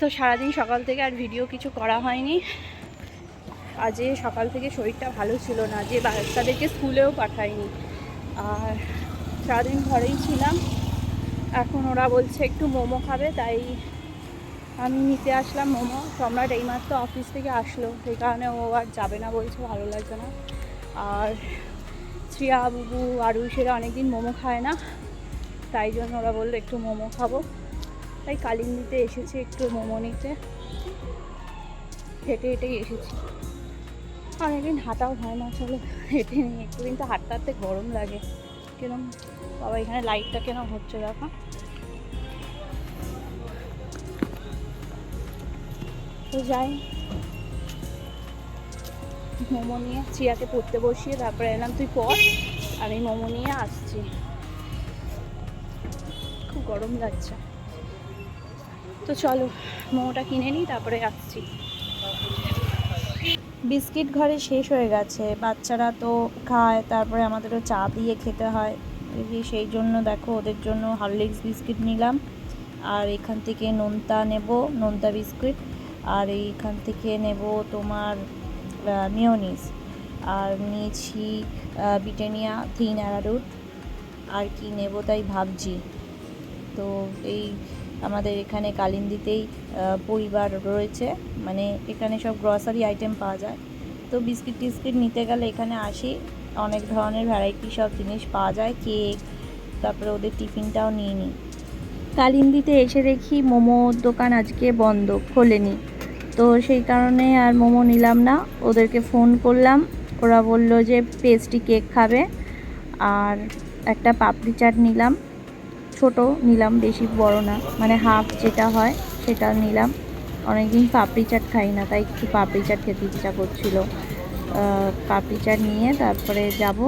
তো সারাদিন সকাল থেকে আর ভিডিও কিছু করা হয়নি। আজে সকাল থেকে শরীরটা ভালো ছিল না, যে বাচ্চাদেরকে স্কুলেও পাঠাইনি আর সারাদিন ঘরেই ছিলাম। এখন ওরা বলছে একটু মোমো খাবে, তাই আমি নিতে আসলাম মোমো। সম্রাট এইমাত্র অফিস থেকে আসলো, সেই কারণে ও আর যাবে না বলছে, ভালো লাগবে না। আর শ্রিয়া, বুবু আরুষেরা অনেকদিন মোমো খায় না, তাই জন্য ওরা বলল একটু মোমো খাব। তাই কালিন্দিতে এসেছি একটু মোমো নিতে হেঁটে হেঁটেই এসেছি। অনেকদিন হাঁটাও হয় না, চলো হেঁটে নিই। একটু কিন্তু হাঁটতে হাঁটতে গরম লাগে। কিরম, বাবা, এখানে লাইটটা কেন হচ্ছে দেখো। তো যাই। মোমো নিয়ে চিয়াকে পড়তে বসিয়ে তারপরে এলাম তুই পর। আমি মোমো নিয়ে আসছি। খুব গরম লাগছে। তো চলো, মোমোটা কিনে নিই, তারপরে আসছি। বিস্কিট ঘরে শেষ হয়ে গেছে। বাচ্চারা তো খায়, তারপরে আমাদেরও চা দিয়ে খেতে হয়। সেই জন্য দেখো, ওদের জন্য হরলিক্স বিস্কিট নিলাম। আর এখান থেকে নোনতা নেব, নোনতা বিস্কিট। আর এইখান থেকে নেব তোমার মিওনিস আর নিয়েছি ব্রিটানিয়া থিন অ্যারারুট। আর কি নেব তাই ভাবছি। তো এই আমাদের এখানে কালিন্দিতেই পরিবার রয়েছে। মানে এখানে সব গ্রসারি আইটেম পাওয়া যায়। তো বিস্কিট টিস্কিট নিতে গেলে এখানে আসি, অনেক ধরনের ভ্যারাইটি সব জিনিস পাওয়া যায় কেক তারপরে ওদের টিফিনটাও নিয়ে নিই। কালিন্দিতে এসে দেখি মোমোর দোকান আজকে বন্ধ, খোলেনি। তো সেই কারণে আর মোমো নিলাম না, ওদেরকে ফোন করলাম। ওরা বলল যে পেস্ট্রি কেক খাবে, আর একটা পাপড়ি চাট নিলাম। ছোট নিলাম, বেশি বড় না। মানে হাফ যেটা হয় সেটা নিলাম। অনেকদিন পাপড়ি চাট খাই না, তাই একটু পাপড়ি চাট খেতে ইচ্ছা করছিল। পাপড়ি চাট নিয়ে তারপরে যাব।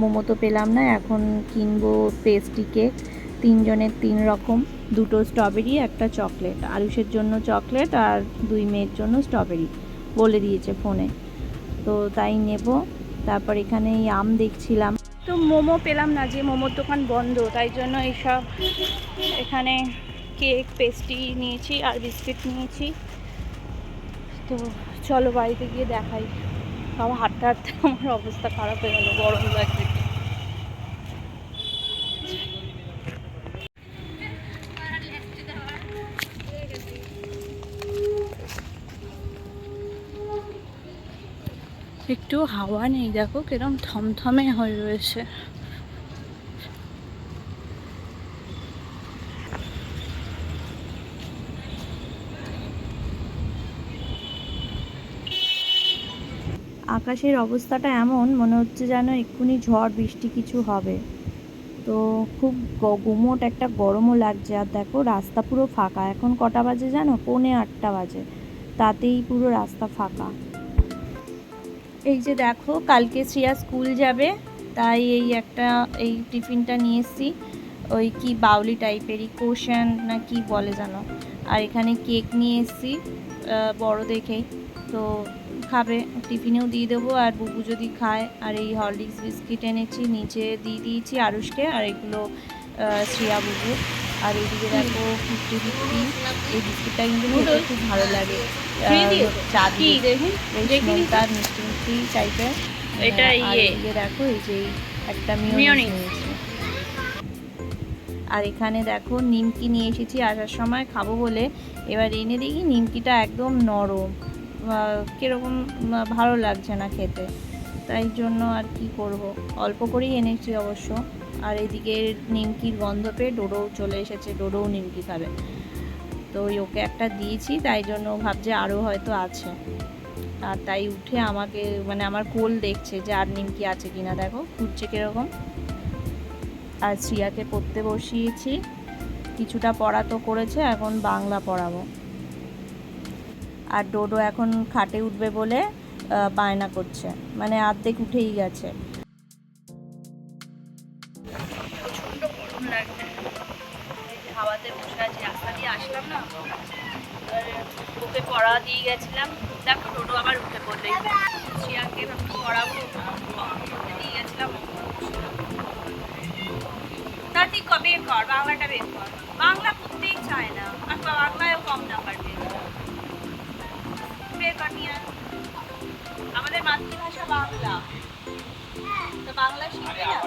মোমো তো পেলাম না, এখন কিনবো পেস্ট্রি কেক তিনজনের তিন রকম, দুটো স্ট্রবেরি একটা চকলেট আরুষের জন্য চকলেট আর দুই মেয়ের জন্য স্ট্রবেরি বলে দিয়েছে ফোনে তো তাই নেব। তারপর এখানে এই আম দেখছিলাম। তো মোমো পেলাম না, যে মোমোর দোকান বন্ধ, তাই জন্য এইসব এখানে কেক, পেস্ট্রি নিয়েছি আর বিস্কিট নিয়েছি। তো চলো বাড়িতে গিয়ে দেখাই। বাবা হাঁটতে হাঁটতে আমার অবস্থা খারাপ হয়ে গেলো, গরম লাগছে। একটু হাওয়া নেই, দেখো কিরম থমথমে হয়ে রয়েছে। আকাশের অবস্থাটা এমন, মনে হচ্ছে যেন এক্ষুনি ঝড়, বৃষ্টি কিছু হবে। তো খুব গুমোট একটা গরমও লাগছে। আর দেখো, রাস্তা পুরো ফাঁকা। এখন কটা বাজে জানো? পৌনে আটটা বাজে। তাতেই পুরো রাস্তা ফাঁকা। এই যে দেখো, কালকে শ্রিয়া স্কুল যাবে, তাই এই একটা, এই টিফিনটা নিয়ে এসেছি। ওই কি বাউলি টাইপেরই কোশন না কি বলে জানো? আর এখানে কেক নিয়ে এসেছি বড় দেখেই তো খাবে, টিফিনেও দিয়ে দেবো, আর বুবু যদি খায়, আর এই হরলিক্স বিস্কিট এনেছি, নিচে দিয়ে দিয়েছি আরুষকে, আর এগুলো শ্রিয়া বুবু আর এইদিকে দেখো ফিফটি ফিফটি এই বিস্কিটটা কিন্তু খেতে খুব ভালো লাগে। চা দিয়ে। বেশ মিষ্টি মিষ্টি টাইপের এটা আর ইয়ে। দেখো এই যে একটা। নিয়েছি। আর এখানে দেখো নিমকি নিয়ে এসেছি আসার সময় খাব বলে। এবার এনে দেখি নিমকিটা একদম নরম। কীরকম ভালো লাগছে না খেতে। তাই জন্য আর কি করব? অল্প করেই এনেছি অবশ্য। আর এদিকে নিমকির গন্ধ পেয়ে ডোডোও চলে এসেছে, ডোডোও নিমকি খাবে। তো ওকে একটা দিয়েছি, তাই জন্য ভাবছে আরও হয়তো আছে। আর তাই উঠে আমাকে মানে আমার কোল দেখছে যে আর নিমকি আছে কিনা, দেখো, খুঁজছে কীরকম। আর শ্রিয়াকে পড়তে বসিয়েছি। কিছুটা পড়া তো করেছে, এখন বাংলা পড়াবো। আর ডোডো এখন খাটে উঠবে বলে বায়না করছে। মানে অর্ধেক উঠেই গেছে। আসলাম না? ওকে পড়া দিয়ে গেছিলাম। দেখো, টোটো আবার উঠে পড়লে। শ্রিয়াকে পড়াবো। দিয়ে গেছিলাম। তার ঠিক বের কর? বাংলাটা বের কর। বাংলা পড়তেই চায় না। আর বাংলায়ও কম নাম্বার পেয়ে কার্ড নিয়ে আয়। আমাদের মাতৃভাষা বাংলা। তো বাংলা শিখবি না?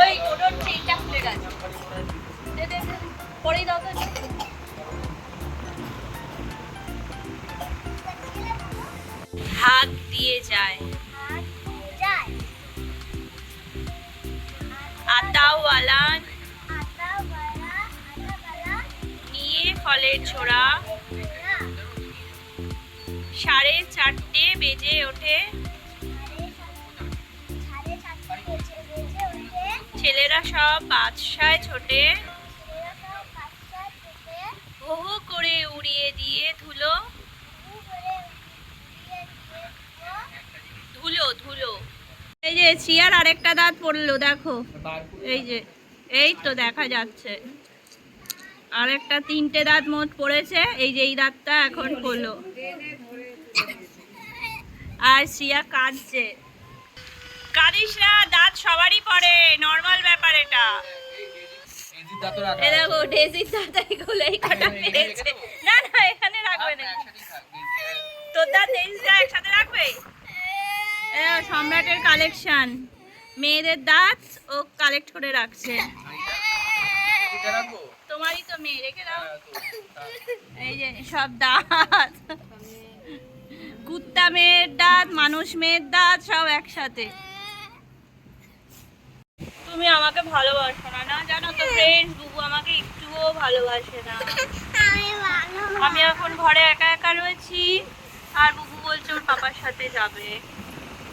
ওই ওটার চেইনটা খুলে গেছে। দে দে দে পরেই দাও তো। হাত দিয়ে যায়। আতাওয়ালা ফলের ছোড়া সাড়ে চারটে বেজে ওঠে। ছেলেরা সব বাদশায় ছোটে। হো হো করে উড়িয়ে দিয়ে ধুলো। ধুলো ধুলো। এই যে, চিয়ার আরেকটা দাঁত পড়ল, দেখো। এই যে, এই তো দেখা যাচ্ছে। আরেকটা তিনটে দাঁত মোট পড়েছে, এই যে এই দাঁতটা এখন পড়ল। আর শ্রিয়া কাঁদছে। কাঁদিস না, দাঁত সবারই পড়ে নর্মাল ব্যাপার এটা। দেখো না না, এখানে রাখবে না। তোর রাখবে? সম্রাটের কালেকশন মেয়েদের দাঁত ও কালেক্ট করে রাখছে। তোমারই তো মেয়ে রেখে দাও। এই যে সব দাঁত। কুত্তা মেয়ের দাঁত মানুষ মেয়ের দাঁত সব একসাথে। তুমি আমাকে ভালোবাসো না না জানো তো ফ্রেন্ডস বুবু আমাকে একটুও ভালোবাসে না। আমি এখন ঘরে একা একা রয়েছি আর বুবু বলছে ওর পাপার সাথে যাবে।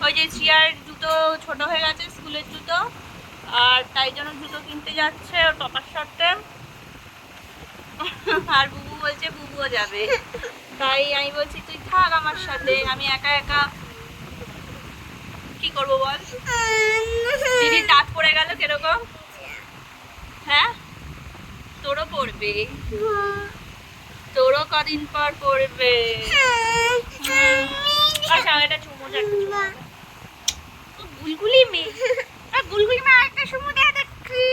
ওই যে চিয়ার জুতো ছোট হয়ে গেছে স্কুলের জুতো আর তাই জন্য জুতো কিনতে যাচ্ছে ওর পাপার সাথে। আর বুবু বলছে বুবুও যাবে। তাই আমি বলছি, তুই থাক আমার সাথে, আমি একা একা কি করব বল? দিদির দাঁত পড়ে গেল কীরকম? হ্যাঁ? তোরও পড়বে। তোরও কদিন পর পড়বে। আচ্ছা এটা গুলগুলি মেয়ে। আর গুলগুলি মা একটা চুমু দে, দেখি।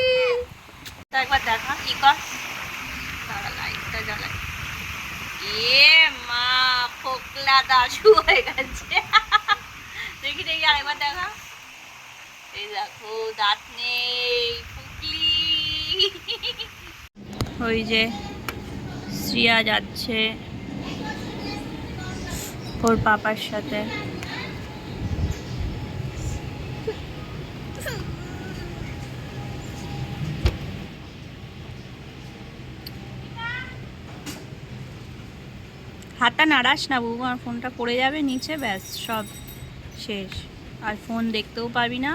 একবার দেখা কি কর। এ মা, ফোকলা হয়ে গেছে। দেখি দেখি, আরেকবার দেখা। এই দেখো, দাঁত নেই, ফুকলি। ওই যে শ্রিয়া যাচ্ছে ওর পাপার সাথে। হাতটা নাড়াস না বাবু, আমার ফোনটা পড়ে যাবে নিচে, ব্যাস, সব শেষ। আর ফোন দেখতেও পারবি না,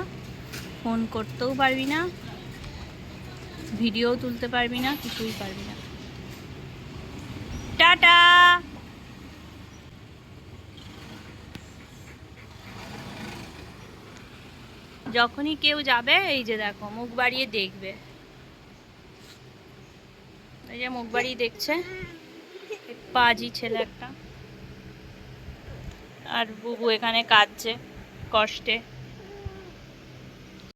ফোন করতেও পারবি না, ভিডিও তুলতে পারবি না, কিছুই পারবি না। টাটা! যখনই কেউ যাবে, এই যে দেখো, মুখ বাড়িয়ে দেখবে। এই যে মুখ বাড়িয়ে দেখছে। পাজি ছেলে একটা। আর বুবু এখানে কাঁদছে কষ্টে।